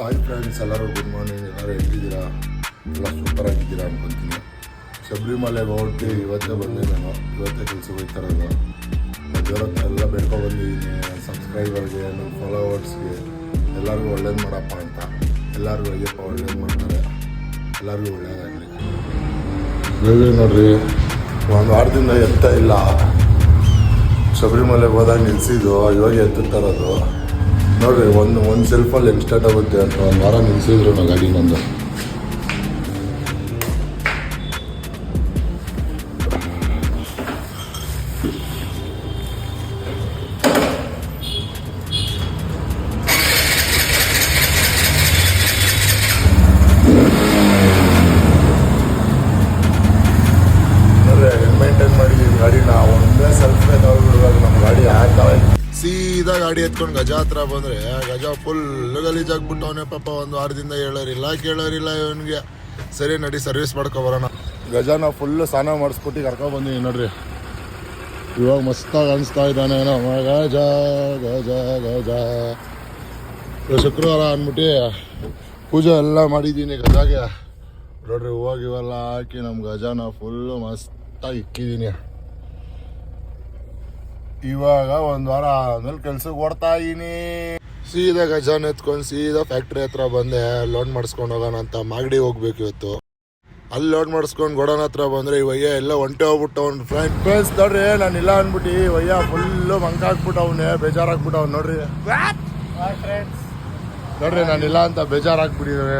Hi friends ಎಲ್ಲರೂ good morning ಎಲ್ಲರೂ ಹೆಂಗಿದ್ದೀರಾ? ಎಲ್ಲ ಸೂಪರ್ ಆಗಿದ್ದೀರಾ ಅನ್ಕೊಂತೀನಿ. ಶಬರಿಮಲೆಗೆ ಹೊರಟು ಇವತ್ತೇ ಬಂದೆ ನಾನು. ಇವತ್ತೇ ಕೆಲಸ ಹೋಗ್ತಾರಲ್ಲ ಇರೋದು ದೇವ್ರ ಹತ್ರ ಎಲ್ಲ ಬೇಡ್ಕೊಂಡು ಬಂದಿದ್ದೀನಿ. ಸಬ್ಸ್ಕ್ರೈಬರ್ಗೆ ನನ್ನ ಫಾಲೋವರ್ಸ್ಗೆ ಎಲ್ಲರಿಗೂ ಒಳ್ಳೇದು ಮಾಡಪ್ಪ ಅಂತ. ಎಲ್ಲರಿಗೂ ಅಯ್ಯಪ್ಪ ಒಳ್ಳೇದು ಮಾಡ್ತಾರೆ? ಎಲ್ಲರಿಗೂ ಒಳ್ಳೇದಾಗಲಿ. ಬೇಗ ನೋಡ್ರಿ. ಒಂದು ವಾರದಿಂದ ಎತ್ತ ಇಲ್ಲ. ಶಬರಿಮಲೆಗೆ ಹೋದಾಗ ನಿಲ್ಸಿದ್ದು. ಇವಾಗ ಇರೋದು. ನೋಡ್ರಿ ಒಂದು ಒಂದು ಸೆಲ್ಫಲ್ಲಿ ಹೆಂಗೆ ಸ್ಟಾರ್ಟ್ ಆಗುತ್ತೆ ಅಂತ ಒಂದು ವಾರ ನಿಲ್ಲಿಸಿದ್ರು ನಾ ಗಾಡಿ ನಂದು ಮಾಡಿದ್ದೀವಿ ಗಾಡಿನ. ಒಂದೇ ಸೆಲ್ಫ್ ತಗೊಳ್ಬಿಡುವಾಗ ನಮ್ಮ ಗಾಡಿ ಹಾಕಲ್ಲ ಸೀದಾ ಗಾಡಿ ಎತ್ಕೊಂಡು ಗಜ ಹತ್ರ ಬಂದ್ರೆ ಗಜ ಫುಲ್ ಗಲೀಜಾಗ್ಬಿಟ್ಟು ಅವನೇ ಪಾಪ ಒಂದು ವಾರದಿಂದ ಹೇಳೋರಿಲ್ಲ, ಕೇಳೋರಿಲ್ಲ ಇವನಿಗೆ. ಸರಿ ನಡಿ ಸರ್ವಿಸ್ ಮಾಡ್ಕೊ ಬರೋಣ. ಗಜನ ಫುಲ್ ಸ್ನಾನ ಮಾಡಿಸ್ಬಿಟ್ಟು ಬಂದೀನಿ ನೋಡ್ರಿ. ಇವಾಗ ಮಸ್ತಾಗಿ ಅನಿಸ್ತಾ ಇದ್ದಾನೆ ನಮ್ಮ ಗಜ ಗಜ ಗಜ ಶುಕ್ರವಾರ ಅಂದ್ಬಿಟ್ಟು ಪೂಜೆ ಎಲ್ಲ ಮಾಡಿದ್ದೀನಿ ಗಜಾಗೆ. ನೋಡ್ರಿ ಹೂವಾಗಿವೆಲ್ಲ ಹಾಕಿ ನಮ್ಮ ಗಜಾನ ಫುಲ್ಲು ಮಸ್ತಾಗಿ ಇಕ್ಕಿದ್ದೀನಿ ಇವಾಗ ಒಂದು ವಾರ ಆದ್ಮೇಲೆ ಕೆಲ್ಸಕ್ಕೆ ಓಡ್ತಾ ಇದೀನಿ. ಸೀದಾ ಗಜಾನ್ ಎತ್ಕೊಂಡು ಸೀದಾ ಫ್ಯಾಕ್ಟ್ರಿ ಹತ್ರ ಬಂದೆ ಲೋಡ್ ಮಾಡಿಸ್ಕೊಂಡು ಹೋಗೋಣ ಅಂತ ಮಾಗಡಿ ಹೋಗ್ಬೇಕು ಇವತ್ತು. ಅಲ್ಲಿ ಲೋಡ್ ಮಾಡಿಸ್ಕೊಂಡು ಗೋಡನ್ ಹತ್ರ ಬಂದ್ರೆ ಈ ವಯ್ಯ ಎಲ್ಲ ಒಂಟೆ ಹೋಗ್ಬಿಟ್ಟು ಅವ್ನು ಫ್ರೆಂಡ್ ಫ್ರೆಂಡ್ಸ್ ನೋಡ್ರಿ ನಾನು ಇಲ್ಲ ಅಂದ್ಬಿಟ್ಟು ಈ ವಯ್ಯ ಫುಲ್ಲು ಮಂಕ ಹಾಕ್ಬಿಟ್ಟು ಅವನೇ ಬೇಜಾರಾಗ್ಬಿಟ್ಟು ಅವ್ನು ನೋಡ್ರಿ. ನೋಡ್ರಿ ನಾನು ಇಲ್ಲ ಅಂತ ಬೇಜಾರಾಗ್ಬಿಟ್ಟಿದ್ರೆ.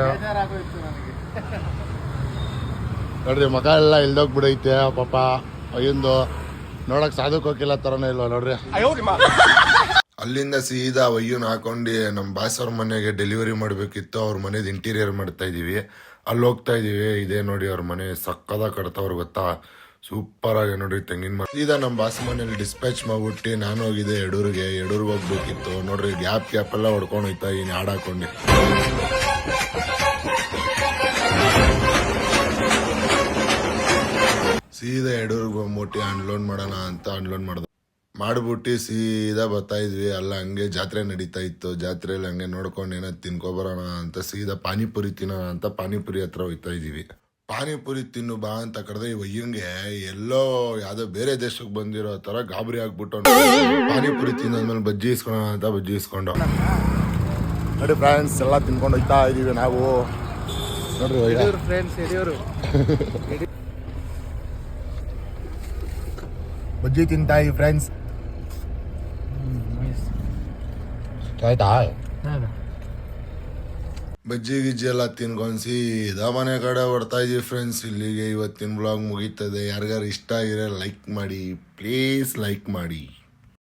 ನೋಡ್ರಿ ಮಗ ಎಲ್ಲ ಇಲ್ದೋಗ್ಬಿಡೈತೆ ಪಾಪ ಅಯ್ಯಂದು ನೋಡಕ್ ಸಾಧಕ್ ಹೋಗಿಲ್ಲ ತರನೇ ಇಲ್ವಾ ನೋಡ್ರಿ? ಅಲ್ಲಿಂದ ಸೀದಾ ವಯ್ಯನ್ ಹಾಕೊಂಡು ನಮ್ಮ ಬಾಸ್ ಅವ್ರ ಮನೆಗೆ ಡೆಲಿವರಿ ಮಾಡಬೇಕಿತ್ತು. ಅವ್ರ ಮನೇದು ಇಂಟೀರಿಯರ್ ಮಾಡ್ತಾ ಇದೀವಿ. ಅಲ್ಲಿ ಹೋಗ್ತಾ ಇದೀವಿ. ಇದೇ ನೋಡಿ ಅವ್ರ ಮನೆ ಸಕ್ಕದ ಕಟ್ತವ್ರು ಗೊತ್ತಾ? ಸೂಪರ್ ಆಗಿ ನೋಡಿ ತೆಂಗಿನ ಮನೆ ಸೀದಾ ನಮ್ಮ ಬಾಸ್ ಮನೇಲಿ ಡಿಸ್ಪ್ಯಾಚ್ ಮಾಡ್ಬಿಟ್ಟು ನಾನು ಹೋಗಿದ್ದೆ ಎಡೂರಿಗೆ. ಎಡೂರ್ಗೆ ಹೋಗ್ಬೇಕಿತ್ತು. ನೋಡ್ರಿ ಗ್ಯಾಪ್ ಗ್ಯಾಪ್ ಎಲ್ಲ ಹೊಡ್ಕೊಂಡು ಹೋಯ್ತಾ ಇನ್ ಹಾಡ್ ಹಾಕೊಂಡು. ಸೀದಾ ಎಡೂರ್ಗೆ ಬಂದ್ಬಿಟ್ಟು ಅನ್ಲೋಡ್ ಮಾಡೋಣ ಅಂತ ಅನ್ಲೋಡ್ ಮಾಡ್ದೆ. ಮಾಡ್ಬಿಟ್ಟು ಸೀದಾ ಬರ್ತಾ ಇದ್ವಿ. ಅಲ್ಲ ಹಂಗೆ ಜಾತ್ರೆ ನಡೀತಾ ಇತ್ತು. ಜಾತ್ರೆಯಲ್ಲಿ ಹಂಗೆ ನೋಡ್ಕೊಂಡು ಏನೋ ತಿನ್ಕೊಬರೋಣ ಅಂತ ಸೀದಾ ಪಾನಿಪುರಿ ತಿನ್ನೋಣ ಅಂತ ಪಾನಿಪುರಿ ಹತ್ರ ಹೋಗ್ತಾ ಇದ್ದೀವಿ. ಪಾನಿಪುರಿ ತಿನ್ನು ಬಾ ಅಂತ ಕಡ್ದೆ ಇವ ಹಿಂಗೆ ಎಲ್ಲೋ ಯಾವುದೋ ಬೇರೆ ದೇಶಕ್ಕೆ ಬಂದಿರೋ ತರ ಗಾಬರಿ ಆಗ್ಬಿಟ್ಟು ಪಾನಿಪುರಿ ತಿನ್ನೋದ್ಮೇಲೆ ಬಜ್ಜಿ ಇಸ್ಕೊಳೋಣ ಅಂತ ಬಜ್ಜಿ ಇಸ್ಕೊಂಡು. ನೋಡಿ ಫ್ರೆಂಡ್ಸ್ ಎಲ್ಲ ತಿನ್ಕೊಂಡು ಹೋಗ್ತಾ ಇದೀವಿ ನಾವು. ನೋಡ್ರಿ. ಫ್ರೆಂಡ್ಸ್ ಬಜ್ಜಿ ತಿಂತಾ ಈ ಫ್ರೆಂಡ್ಸ್ ಆಯ್ತಾ ಬಜ್ಜಿ ಗಿಜ್ಜಿ ಎಲ್ಲ ತಿನ್ಕೊಂಡ್ಸಿ ಇದ ಮನೆ ಕಡೆ ಬರ್ತಾ ಇದೀವಿ ಫ್ರೆಂಡ್ಸ್ ಇಲ್ಲಿಗೆ ಇವತ್ತಿನ ಬ್ಲಾಗ್ ಮುಗೀತದೆ. ಯಾರಿಗಾರು ಇಷ್ಟ ಆಗಿರೋ ಲೈಕ್ ಮಾಡಿ ಪ್ಲೀಸ್ ಲೈಕ್ ಮಾಡಿ.